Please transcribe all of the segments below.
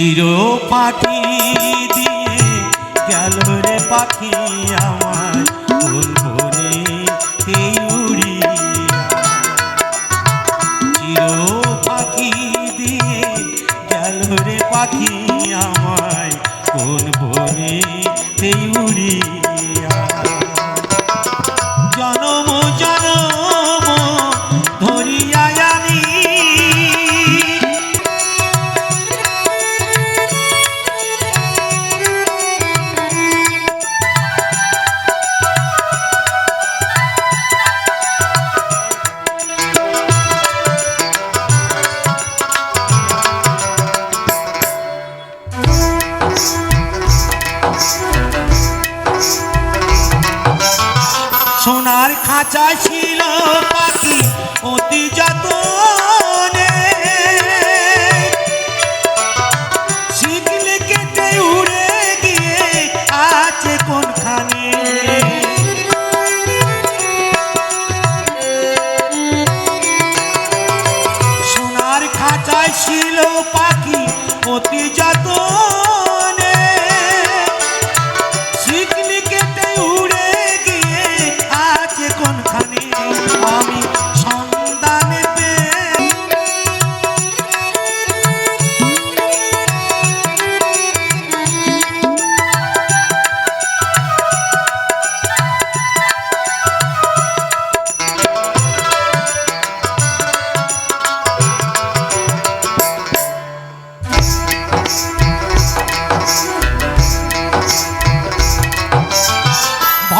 চির পাখি দিয়ে গেল রে পাখি আমার গুনগুনে এই উড়িয়া। চির পাখি দিয়ে গেল রে পাখি আমায় কোন বনে এই উড়িয়া। খাঁচা ছিল পাখি অতি যত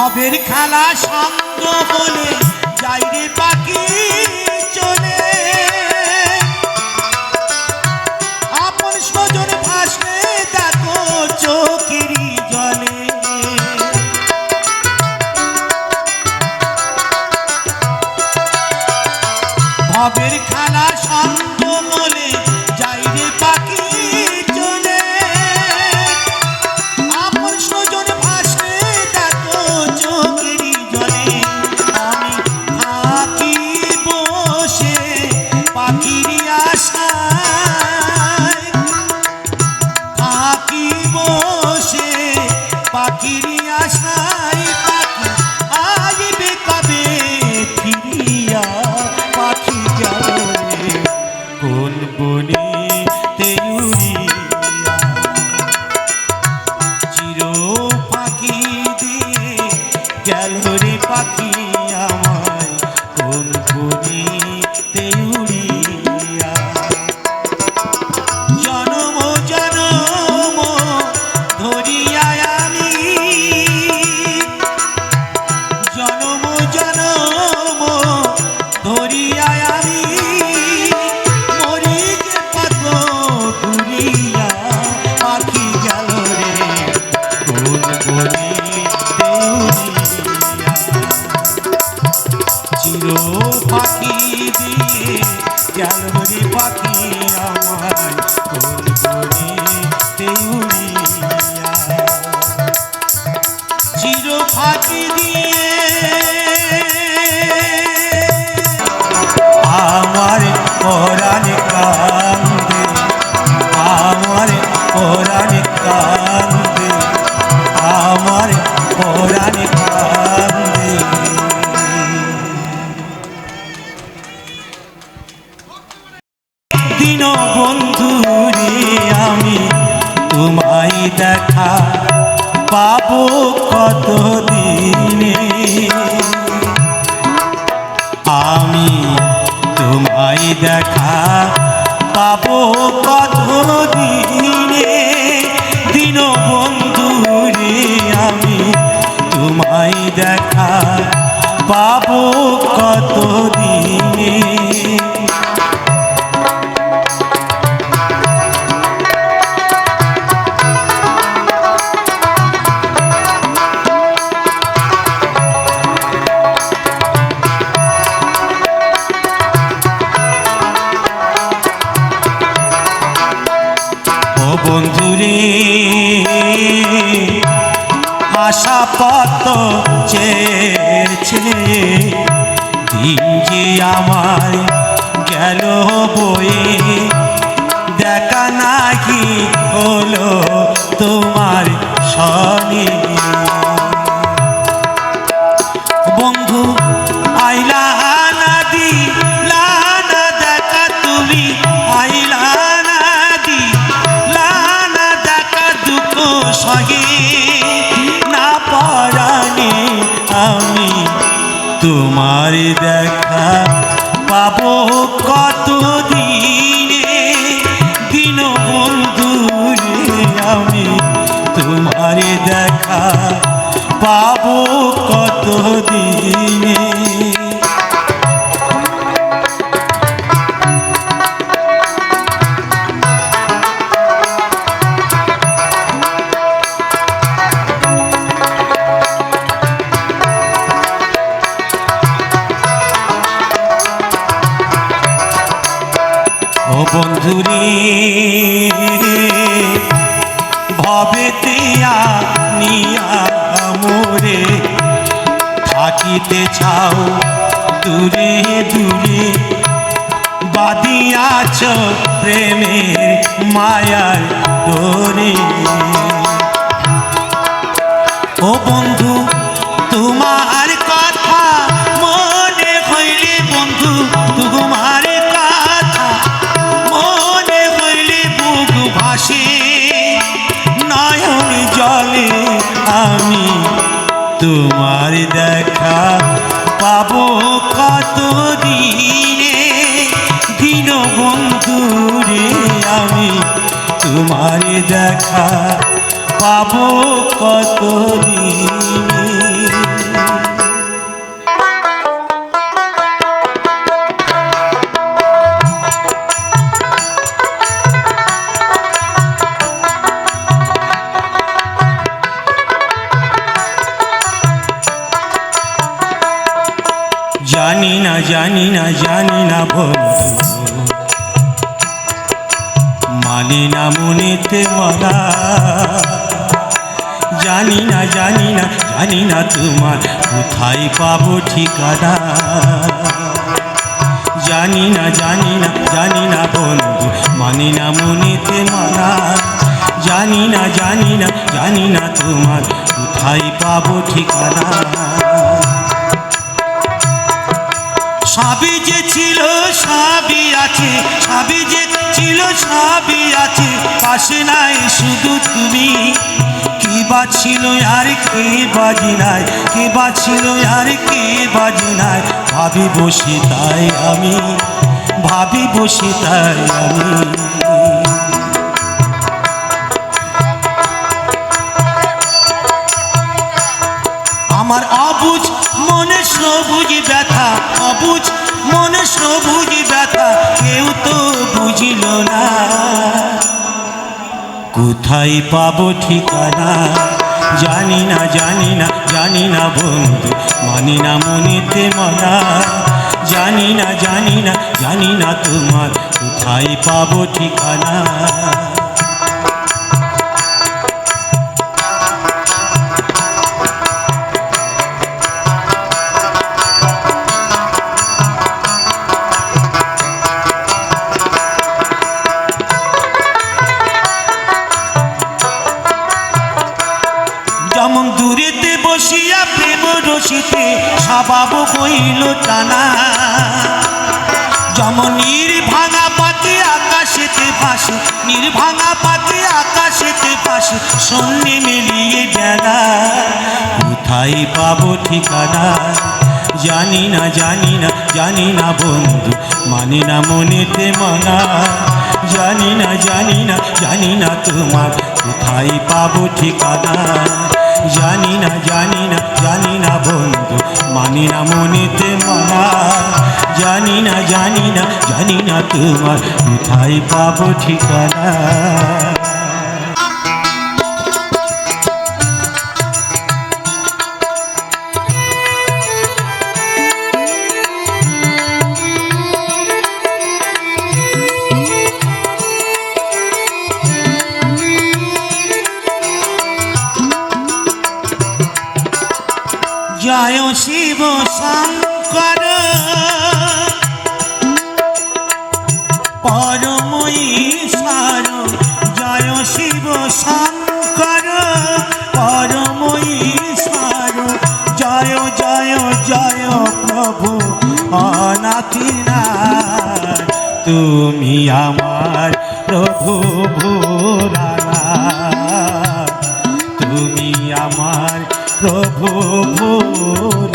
ভবের খালা সঙ্গ বলে যাই রে পাখি গেল পাখি আমায় কোন কোনে gallery. দেখা পাবো কত দিনে ছেড়ে দিন যে আমার গেল বই দেখা নাকি হলো তোমার সনি তোমার দেখা পাবো কত বন্ধুরে ভবেতে নিয়া মোরে থাকিতে ছাও দূরে দূরে। বাদিয়াছ প্রেমের মায়ার ডোরে ও বন্ধু দেখা পাবো কত জানি না জানি না জানি মানে মনেতে মরা। জানি না জানি না জানি না তোমার কোথায় পাবো ঠিকানা। জানি না জানি না জানি না বন্ধু, মানি না মনেতে মানা। জানি না জানি না জানি না তোমার কোথায় পাবো ঠিকানা। সবই যে ছিল সবই আছে, সবই যে ছিল সবই আছে। পাশে নাই শুধু তুমি। কি আর কে বাজি নাই? কে আর কে বাজি নাই? ভাবি বসে তাই আমি, ভাবি বসে তাই আমি। আমার অবুজ মনে সবুজ ব্যথা, অবুজ মনে সবুজ ব্যথা, কেউ তো বুঝিল না। কোথায় পাবো ঠিকানা? জানি না জানি না জানি না বন্ধু, মানি না মনেতে মনা জানি না জানি না জানি না তোমার, কোথায় পাবো ঠিকানা? স্বভাব হইল টানা যেমন নির্ভাঙা পাতি আকাশেতে ভাসে, নির্ভাঙা পাতি আকাশেতে ভাসে সন্ধ্যে মিলিয়ে বেলা কোথায় পাবো ঠিকানা? জানি না জানি না জানি না বন্ধু, মানি না মনেতে মানা। জানি না জানি না জানি না তোমার, কোথায় পাবো ঠিকানা? জানি না জানি না জানি না বন্ধু মানি না মনেতে মানা জানি না জানি না জানি না তোমার কোথায় পাবো ঠিকানা। পরময়ী সার, জয় শিব শঙ্কর পরময়ী সার, জয় জয় জয় প্রভু অনাথিনা তুমি আমার প্রভু ভোলানা তুমি আমার প্রভু ভোল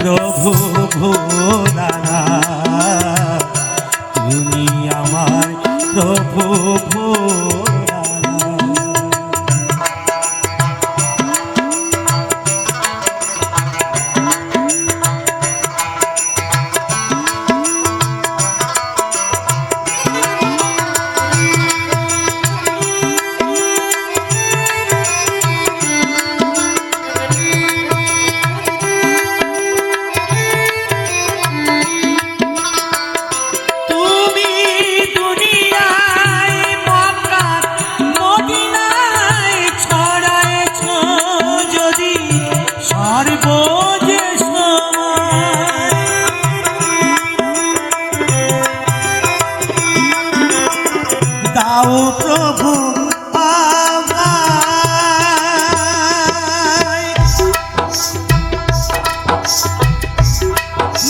প্রভু ভোলানা তুমি আমার প্রভু ভোলা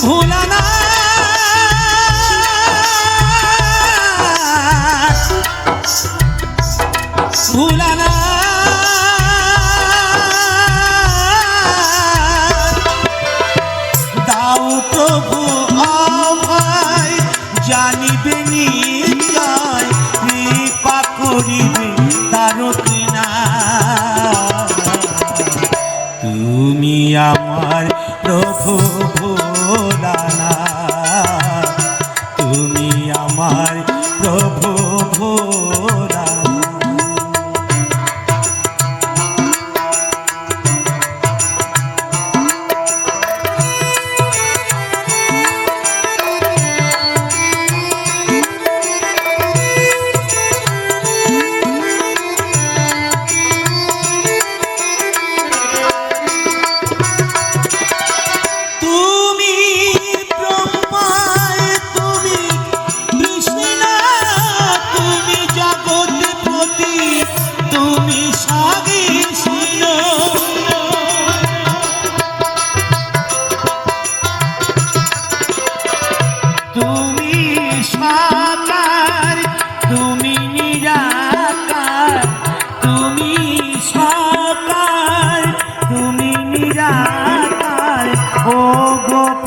ভোলানা ভোলানা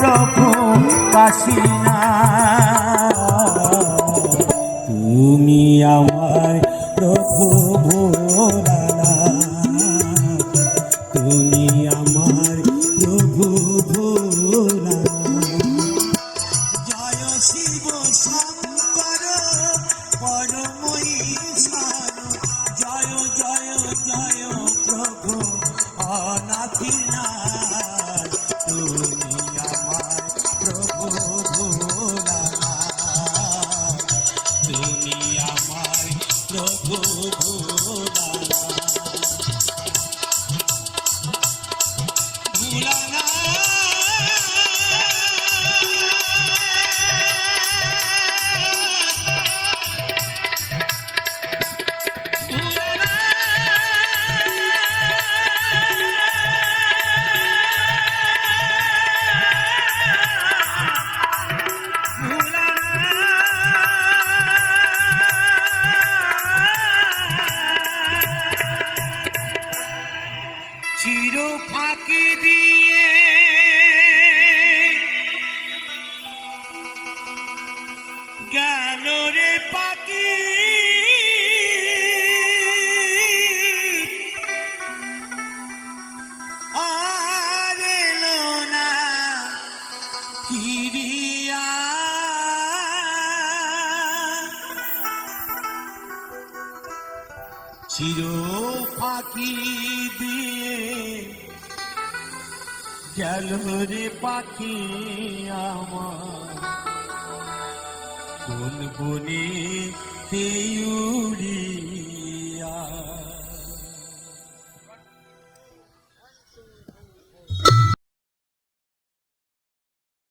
যখন কাশিনা তুমি আম ফিরিয়া। চির ফাঁকি দিয়ে গেল রে পাখি আমার। কোন বনে তেউড়ি